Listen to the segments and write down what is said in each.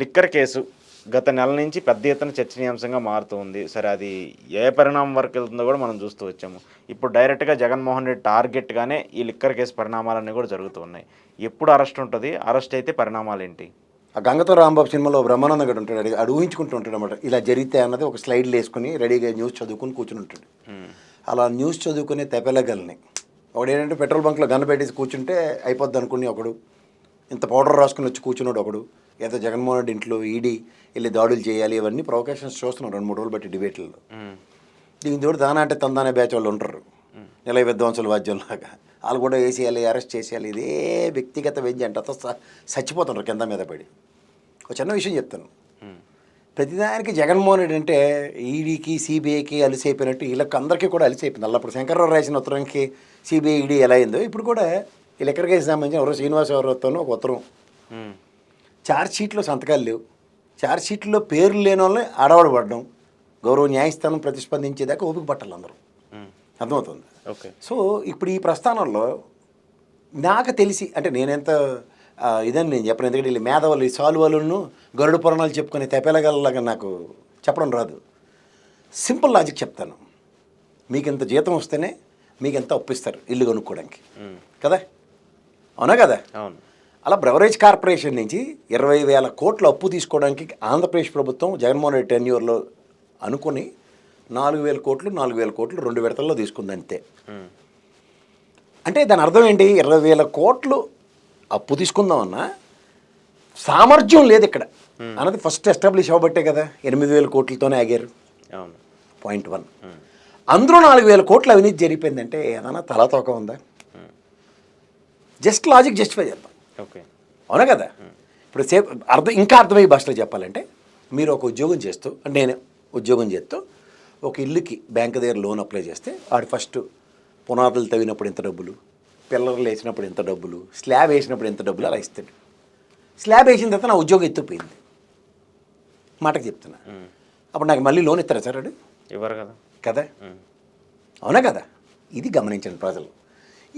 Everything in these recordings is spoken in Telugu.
లిక్కర్ కేసు గత నెల నుంచి పెద్ద ఎత్తున చర్చనీయాంశంగా మారుతుంది సరే అది ఏ పరిణామం వరకు వెళ్తుందో కూడా మనం చూస్తూ వచ్చాము. ఇప్పుడు డైరెక్ట్గా జగన్మోహన్ రెడ్డి టార్గెట్గానే ఈ లిక్కర్ కేసు పరిణామాలన్నీ కూడా జరుగుతూ ఉన్నాయి. ఎప్పుడు అరెస్ట్ ఉంటుంది? అరెస్ట్ అయితే పరిణామాలు ఏంటి ఆ గంగతో రాంబాబు సినిమాలో బ్రహ్మానంద గడు ఉంటాడు. అడిగి అడు ఊహించుకుంటూ ఉంటాడు అనమాట ఇలా జరిగితే అన్నది ఒక స్లైడ్లు వేసుకుని రెడీగా న్యూస్ చదువుకుని కూర్చుని ఉంటాడు. అలా న్యూస్ చదువుకునే తెపెలగల్ని. ఒకడు ఏంటంటే పెట్రోల్ బంక్లో గన్ను పెట్టేసి కూర్చుంటే అయిపోద్ది అనుకుని ఒకడు. ఇంత పౌడర్ రాసుకుని వచ్చి కూర్చున్నాడు ఒకడు. ఏదో జగన్మోహన్ రెడ్డి ఇంట్లో ఈడీ వెళ్ళి దాడులు చేయాలి ఇవన్నీ ప్రొవకేషన్స్ చూస్తున్నాం. రెండు మూడు రోజులు బట్టి డిబేట్లలో. దీని తోడు దానంటే తందానే బ్యాచ్ వాళ్ళు ఉంటారు. నిలయ విద్వాంసుల వాద్యంలాగా. వాళ్ళు కూడా వేసేయాలి అరెస్ట్ చేసేయాలి. ఇదే వ్యక్తిగత విద్య అంటే. అతో చచ్చిపోతున్నారు కింద మీద పడి. ఒక చిన్న విషయం చెప్తాను. ప్రతిదానికి జగన్మోహన్ రెడ్డి అంటే ఈడీకి సిబిఐకి అలిసైపోయినట్టు వీళ్ళకి అందరికీ కూడా అలిసైపోయింది. అల్లప్పుడు శంకర్రావు రాసిన ఉత్తరానికి సిబిఐ ఈడీ ఎలా అయిందో. ఇప్పుడు కూడా వీళ్ళు ఎక్కడికి సంబంధించిన ఎవరో శ్రీనివాస ఒక ఉత్తరం. చార్జ్ షీట్లో సంతకాలు లేవు. చార్జ్ షీట్లో పేర్లు లేని వాళ్ళని ఆడవాడు పడడం గౌరవ న్యాయస్థానం ప్రతిస్పందించేదాకా ఓపిక పట్టాలి అందరూ. అర్థమవుతుంది? ఓకే. సో ఇప్పుడు ఈ ప్రస్థానంలో నాకు తెలిసి అంటే నేనెంత ఇదని నేను చెప్పను ఎందుకంటే వీళ్ళు మేధవాళ్ళు ఈ సాల్వలను గరుడు పురాణాలు చెప్పుకునే తెపెలగలలాగా నాకు చెప్పడం రాదు. సింపుల్ లాజిక్ చెప్తాను. మీకు ఇంత జీతం వస్తేనే మీకు ఎంత ఒప్పిస్తారు ఇల్లు కొనుక్కోవడానికి. కదా? అవునా కదా? అవును. అలా బ్రెవరేజ్ కార్పొరేషన్ నుంచి ఇరవై వేల కోట్ల అప్పు తీసుకోవడానికి ఆంధ్రప్రదేశ్ ప్రభుత్వం జగన్మోహన్ రెడ్డి టెన్యూర్లో అనుకుని నాలుగు వేల కోట్లు నాలుగు వేల కోట్లు రెండు విడతల్లో తీసుకుంది అంతే అంటే దాని అర్థం ఏంటి? ఇరవై వేల కోట్లు అప్పు తీసుకుందామన్నా సామర్థ్యం లేదు ఇక్కడ. అన్నది ఫస్ట్ ఎస్టాబ్లిష్ అవ్వబట్టే కదా. ఎనిమిది వేల కోట్లతోనే ఆగారు. అవును. పాయింట్ వన్ అందులో నాలుగు వేల కోట్లు అవినీతి జరిగిపోయిందంటే ఏదైనా తలతోక ఉందా? జస్ట్ లాజిక్ జస్టిఫై చేద్దాం. అవునా కదా? ఇప్పుడు సేపు అర్థం ఇంకా అర్థమయ్యే భాషలో చెప్పాలంటే మీరు ఒక ఉద్యోగం చేస్తూ నేను ఉద్యోగం చేస్తూ ఒక ఇల్లుకి బ్యాంక్ దగ్గర లోన్ అప్లై చేస్తే ఆడు ఫస్ట్ పునాదులు తవ్వినప్పుడు ఎంత డబ్బులు పిల్లర్లు వేసినప్పుడు ఎంత డబ్బులు స్లాబ్ వేసినప్పుడు ఎంత డబ్బులు అలా ఇస్తాడు. స్లాబ్ వేసిన తర్వాత నా ఉద్యోగం ఎత్తుపోయింది మాటకు చెప్తున్నా. అప్పుడు నాకు మళ్ళీ లోన్ ఇస్తారా సార్ వాడు ఇవ్వరు కదా. కదా? అవునా కదా? ఇది గమనించండి ప్రజలు.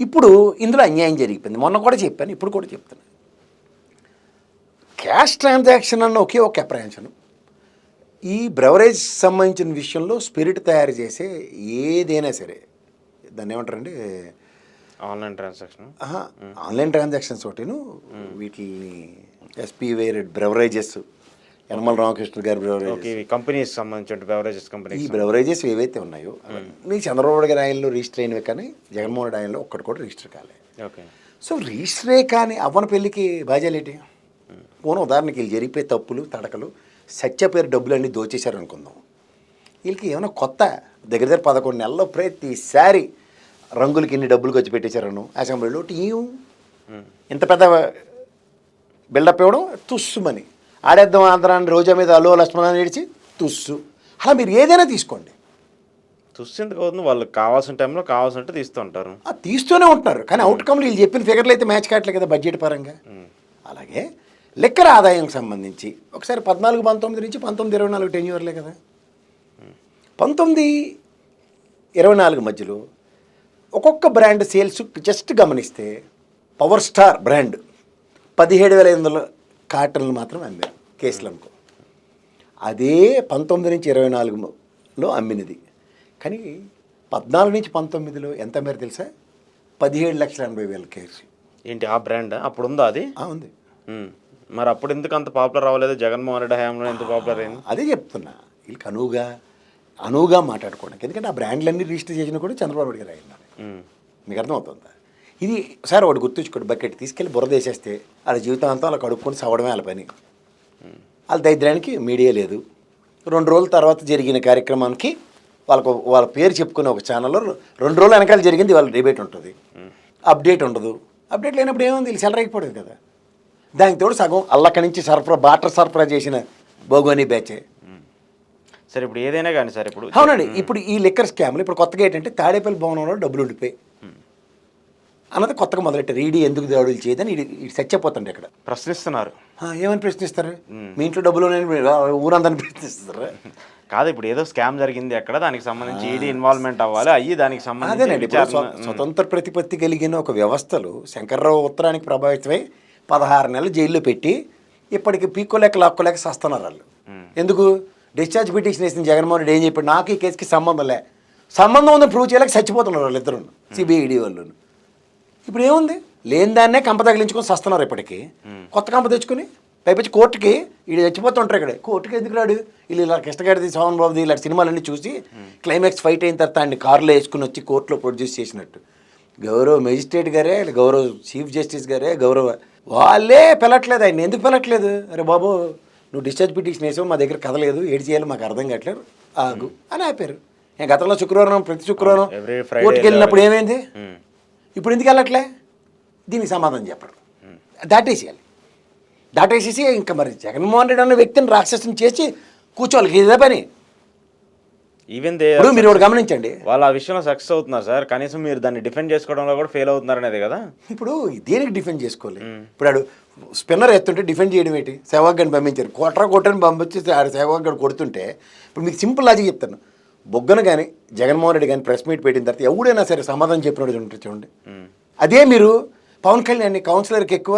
ఇప్పుడు ఇందులో అన్యాయం జరిగిపోయింది. మొన్న కూడా చెప్పాను ఇప్పుడు కూడా చెప్తాను క్యాష్ ట్రాన్సాక్షన్ అన్న ఒకే ఒక అప్రహెన్షన్. ఈ బ్రెవరేజ్ సంబంధించిన విషయంలో స్పిరిట్ తయారు చేసే ఏదైనా సరే దాన్ని ఏమంటారండి? Online transaction. ఆన్లైన్ ట్రాన్సాక్షన్స్ ఒకటిను. వీటిని ఎస్పీ వేరెడ్ బ్రెవరేజెస్ యనమల రామకృష్ణ గారి కంపెనీస్ సంబంధించిన బెవరేజెస్ ఈ కంపెనీస్ బ్రెవరేజెస్ ఏవైతే ఉన్నాయో మీకు చంద్రబాబు గారి ఆయనలో రిజిస్టర్ అయినవి కానీ జగన్మోహన్ రెడ్డి ఆయనలో ఒక్కటి కూడా రిజిస్టర్ కాలే. ఓకే. సో రిజిస్టరే కానీ అవ్వన పెళ్ళికి బాధ్యాలేటి పోను ఉదాహరణకి వీళ్ళు జరిగిపోయే తప్పులు తడకలు సత్య పేరు డబ్బులన్నీ దోచేశారు అనుకుందాం వీళ్ళకి ఏమైనా కొత్త దగ్గర దగ్గర పదకొండు నెలల్లో ప్రతిసారి రంగులకి ఇన్ని డబ్బులు ఖర్చు పెట్టేశారను అసెంబ్లీలో టీం ఇంత పెద్ద బిల్డప్ ఇవ్వడం తుస్సుమని ఆడేద్దాం ఆంధ్రాన్ని రోజా మీద అలో లక్ష్మణాన్ని ఏడిచి తుస్సు. అలా మీరు ఏదైనా తీసుకోండి. చూసేందుకు అవుతుంది? వాళ్ళకి కావాల్సిన టైంలో కావాల్సినట్టు తీస్తూ ఉంటారు ఆ తీస్తూనే ఉంటున్నారు. కానీ అవుట్కమ్లు వీళ్ళు చెప్పిన ఫిగర్లు అయితే మ్యాచ్ కావట్లేదు కదా బడ్జెట్ పరంగా. అలాగే లెక్కర ఆదాయంకి సంబంధించి ఒకసారి పద్నాలుగు పంతొమ్మిది నుంచి పంతొమ్మిది ఇరవై నాలుగు టెన్ ఇయర్లే కదా పంతొమ్మిది ఇరవై నాలుగు మధ్యలో ఒక్కొక్క బ్రాండ్ సేల్స్ జస్ట్ గమనిస్తే పవర్ స్టార్ బ్రాండ్ పదిహేడు వేల వందల కాటన్లు మాత్రం అమ్మారు కేసులు అనుకో అదే పంతొమ్మిది నుంచి ఇరవై నాలుగులో అమ్మినది. కానీ పద్నాలుగు నుంచి పంతొమ్మిదిలో ఎంత మేర తెలుసా? పదిహేడు లక్షల ఎనభై వేల కేసు. ఏంటి ఆ బ్రాండ్? అప్పుడు ఉందా అది ఉంది. మరి అప్పుడు ఎందుకు అంత పాపులర్ అవ్వలేదు? జగన్మోహన్ రెడ్డి హయాంలో ఎందుకు పాపులర్ అయింది? అదే చెప్తున్నా. వీళ్ళకి అనువుగా అనువుగా మాట్లాడుకోవడానికి. ఎందుకంటే ఆ బ్రాండ్లన్నీ రిజిస్టర్ చేసిన కూడా చంద్రబాబు గారు ఉమ్. మీకు అర్థమవుతుందా? ఇది సార్ వాడు గుర్తుంచుకోండి బకెట్ తీసుకెళ్ళి బురద వేసేస్తే వాళ్ళ జీవితాంతం అలా కడుక్కొని సవడమే వాళ్ళ పని. వాళ్ళ దరిద్రానికి మీడియా లేదు. రెండు రోజుల తర్వాత జరిగిన కార్యక్రమానికి వాళ్ళకు వాళ్ళ పేరు చెప్పుకునే ఒక ఛానల్లో రెండు రోజుల వెనకాల జరిగింది వాళ్ళ డిబేట్ ఉంటుంది. అప్డేట్ ఉండదు. అప్డేట్ లేనప్పుడు ఏముంది? వీళ్ళు సెలరైపోలేదు కదా. దానికి తోడు సగం అల్లక్కడి నుంచి సరఫరా బాటర్ సరఫరా చేసిన భోగోని బ్యాచే సరే ఇప్పుడు ఏదైనా కానీ సార్ ఇప్పుడు అవునండి. ఇప్పుడు ఈ లిక్కర్ స్కామ్లు ఇప్పుడు కొత్తగా ఏంటంటే తాడేపల్లి భవనంలో డబ్బులు ఉండిపోయి అన్నది కొత్తగా మొదలెట్టారు. ఈడీ ఎందుకు దాడులు చేయదని ఇది చచ్చిపోతుంది ఇక్కడ ప్రశ్నిస్తున్నారు. ఏమని ప్రశ్నిస్తారు? మీ ఇంట్లో డబ్బులు ఊరందరిని ప్రశ్నిస్తారు? కాదు ఇప్పుడు ఏదో స్కామ్ జరిగింది అక్కడ దానికి సంబంధించి ఈడీ ఇన్వాల్వ్మెంట్ అవ్వాలి అయ్యి దానికి సంబంధించి స్వతంత్ర ప్రతిపత్తి కలిగిన ఒక వ్యవస్థలు శంకర్రావు ఉత్తరానికి ప్రభావితమై పదహారు నెలలు జైల్లో పెట్టి ఇప్పటికి పీక్కోలేక లాక్కోలేక సస్తున్నారు వాళ్ళు. ఎందుకు? డిశ్చార్జ్ పిటిషన్ వేసిన జగన్మోహన్ రెడ్డి ఏం చెప్పాడు? నాకు ఈ కేసుకి సంబంధం లే. సంబంధం ఉందని ప్రూవ్ చేయలేక చచ్చిపోతున్నారు వాళ్ళు ఇద్దరు సిబిఐడి వాళ్ళు ఇప్పుడు ఏముంది? లేని దాన్నే కంప తగిలించుకొని సస్తున్నారు ఇప్పటికి. కొత్త కంప తెచ్చుకొని పైపించి కోర్టుకి వీడు చచ్చిపోతుంటారు ఇక్కడ. కోర్టుకి ఎందుకు రాడు? వీళ్ళు ఇలా కష్టగడిది సోమన్ బాబుది ఇలాంటి సినిమాలన్నీ చూసి క్లైమాక్స్ ఫైట్ అయిన తర్వాత ఆయన కారులో వేసుకుని వచ్చి కోర్టులో ప్రొడ్యూస్ చేసినట్టు. గౌరవ మెజిస్ట్రేట్ గారే గౌరవ చీఫ్ జస్టిస్ గారే గౌరవ వాళ్ళే పిలట్లేదు ఆయన ఎందుకు పిలట్లేదు? అరే బాబు నువ్వు డిశ్చార్జ్ పిటిషన్ వేసావు మా దగ్గర కదలేదు ఏడు చేయాలి మాకు అర్థం కావట్లేదు. ఆగు అని ఆపారు. నేను గతంలో శుక్రవారం ప్రతి శుక్రవారం కోర్టుకి వెళ్ళినప్పుడు ఏమైంది. ఇప్పుడు ఎందుకు వెళ్ళట్లే? దీనికి సమాధానం చెప్పరు దాటేసేయాలి. దాటేసేసి ఇంకా మరి జగన్మోహన్ రెడ్డి అన్న వ్యక్తిని రాక్షసం చేసి కూర్చోవాలి. ఇదే పని. ఈవెన్ దే ఇప్పుడు మీరు ఒకటి గమనించండి. వాళ్ళు ఆ విషయంలో సక్సెస్ అవుతున్నారు సార్. కనీసం మీరు దాన్ని డిఫెండ్ చేసుకోవడంలో కూడా ఫెయిల్ అవుతున్నారు అనేది కదా? ఇప్పుడు దేనికి డిఫెండ్ చేసుకోవాలి? ఇప్పుడు ఆడు స్పిన్నర్ ఎత్తుంటే డిఫెండ్ చేయడం ఏంటి? సేవాగ్ గడిని పంపించారు. కోట్రా కోటని పంపించి ఆడు సేవాగ్ గడి కొడుతుంటే ఇప్పుడు మీకు సింపుల్ లాజిక్ చెప్తాను. బొగ్గన కానీ జగన్మోహన్ రెడ్డి కానీ ప్రెస్ మీట్ పెట్టిన తర్వాత ఎవడైనా సరే సమాధానం చెప్పినట్టు ఉంటుంది చూడండి. అదే మీరు పవన్ కళ్యాణ్ కౌన్సిలర్కి ఎక్కువ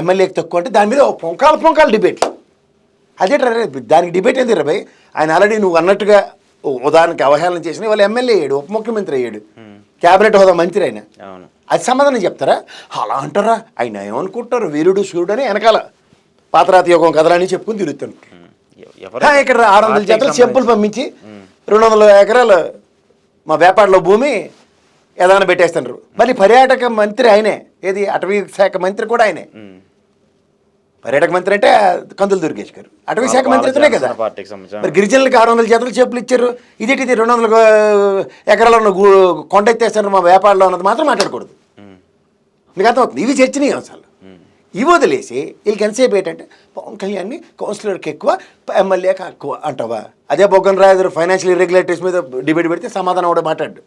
ఎమ్మెల్యేకి తక్కువ అంటే దాని మీద పొంకాల పొంకాల డిబేట్. అదే దానికి డిబేట్ ఏంది రా భయ్? ఆయన ఆల్రెడీ నువ్వు అన్నట్టుగా ఉదాహరణకి అవహేళన చేసిన వాళ్ళు ఎమ్మెల్యే అయ్యాడు ఉప ముఖ్యమంత్రి అయ్యాడు. క్యాబినెట్ హోదా మంత్రి ఆయన. అది సమాధానం చెప్తారా? అలా అంటారా? ఆయన ఏమనుకుంటారు వీరుడు శివుడు అని వెనకాల పాతరాతి యోగం కథలని చెప్పుకుని తిరుగుతుంటారు ఇక్కడ ఆరు వందల జతలు చెప్పులు పంపించి రెండు వందల ఎకరాలు మా వ్యాపారంలో భూమి ఏదైనా పెట్టేస్తున్నారు మళ్ళీ పర్యాటక మంత్రి ఆయనే. ఏది అటవీ శాఖ మంత్రి కూడా ఆయనే. పర్యాటక మంత్రి అంటే కందులు దుర్గేష్ గారు. అటవీ శాఖ మంత్రితోనే కదా. మరి గిరిజనులకు ఆరు వందల జతలు చెప్పులు ఇచ్చారు. ఇదేంటి ఇది రెండు వందల ఎకరాల ఉన్న కొండ ఎత్తేస్తారు మా వ్యాపారంలో ఉన్నది మాత్రం మాట్లాడకూడదు. మీకు అర్థమవుతుంది? ఇవి చర్చనీయ అంశాలు ఇవి వదిలేసి వీళ్ళకి ఎంతసేపు ఏంటంటే పవన్ కళ్యాణ్ని కౌన్సిలర్కి ఎక్కువ ఎమ్మెల్యేకి ఎక్కువ అంటావా? అదే బొగ్గన రాజు ఫైనాన్షియల్ ఇర్రెగ్యులేటరీస్ మీద డిబేట్ పెడితే సమాధానం కూడా మాట్లాడు.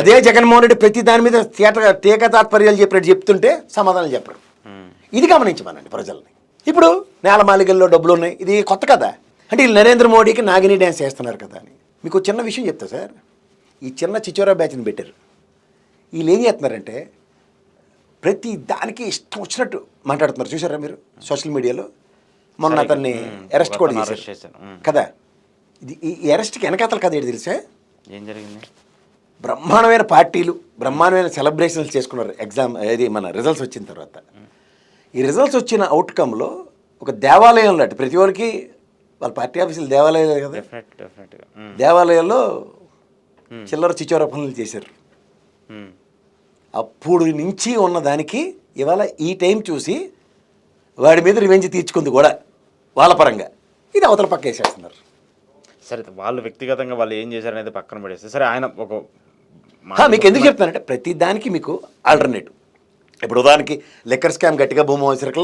అదే జగన్మోహన్ రెడ్డి ప్రతి దాని మీద తీట తీక తాత్పర్యాలు చెప్పినట్టు చెప్తుంటే సమాధానం చెప్పరు ఉమ్. ఇది గమనించమనండి ప్రజల్ని. ఇప్పుడు నేల మాలికల్లో డబ్బులు ఉన్నాయి ఇది కొత్త కదా అంటే వీళ్ళు నరేంద్ర మోడీకి నాగిని డ్యాన్స్ చేస్తున్నారు కదా అని. మీకు చిన్న విషయం చెప్తా సార్. ఈ చిన్న చిచోరా బ్యాచ్ని పెట్టారు. వీళ్ళు ఏం చేస్తున్నారంటే ప్రతి దానికి ఇష్టం వచ్చినట్టు మాట్లాడుతున్నారు. చూసారా మీరు? సోషల్ మీడియాలో. మొన్న అతన్ని అరెస్ట్ కూడా చేశారు. కదా? ఇది ఈ అరెస్ట్కి వెనకాతలు కదా ఏంటి తెలుసా? ఏం జరిగింది? బ్రహ్మాండమైన పార్టీలు బ్రహ్మాండమైన సెలబ్రేషన్స్ చేసుకున్నారు ఎగ్జామ్ ఏది మన రిజల్ట్స్ వచ్చిన తర్వాత. ఈ రిజల్ట్స్ వచ్చిన అవుట్కమ్లో ఒక దేవాలయం లాంటి ప్రతి ఒక్కరికి వాళ్ళ పార్టీ ఆఫీసులు దేవాలయాలే కదా. దేవాలయాల్లో చిల్లర చిచ్చోర పనులు చేశారు. అప్పుడు నుంచి ఉన్న దానికి ఇవాళ ఈ టైం చూసి వాడి మీద రివెంజ్ తీర్చుకుంది కూడా వాళ్ళ పరంగా. ఇది అవతల పక్క వేసేస్తున్నారు. సరే వాళ్ళు వ్యక్తిగతంగా వాళ్ళు ఏం చేశారనేది పక్కన పడేస్తే సరే ఆయన ఒక మీకు ఎందుకు చెప్తానంటే ప్రతి దానికి మీకు ఆల్టర్నేటివ్ ఇప్పుడు ఉదాహరణకి లెక్కర్ స్కామ్ గట్టిగా భూమి అవసరకలే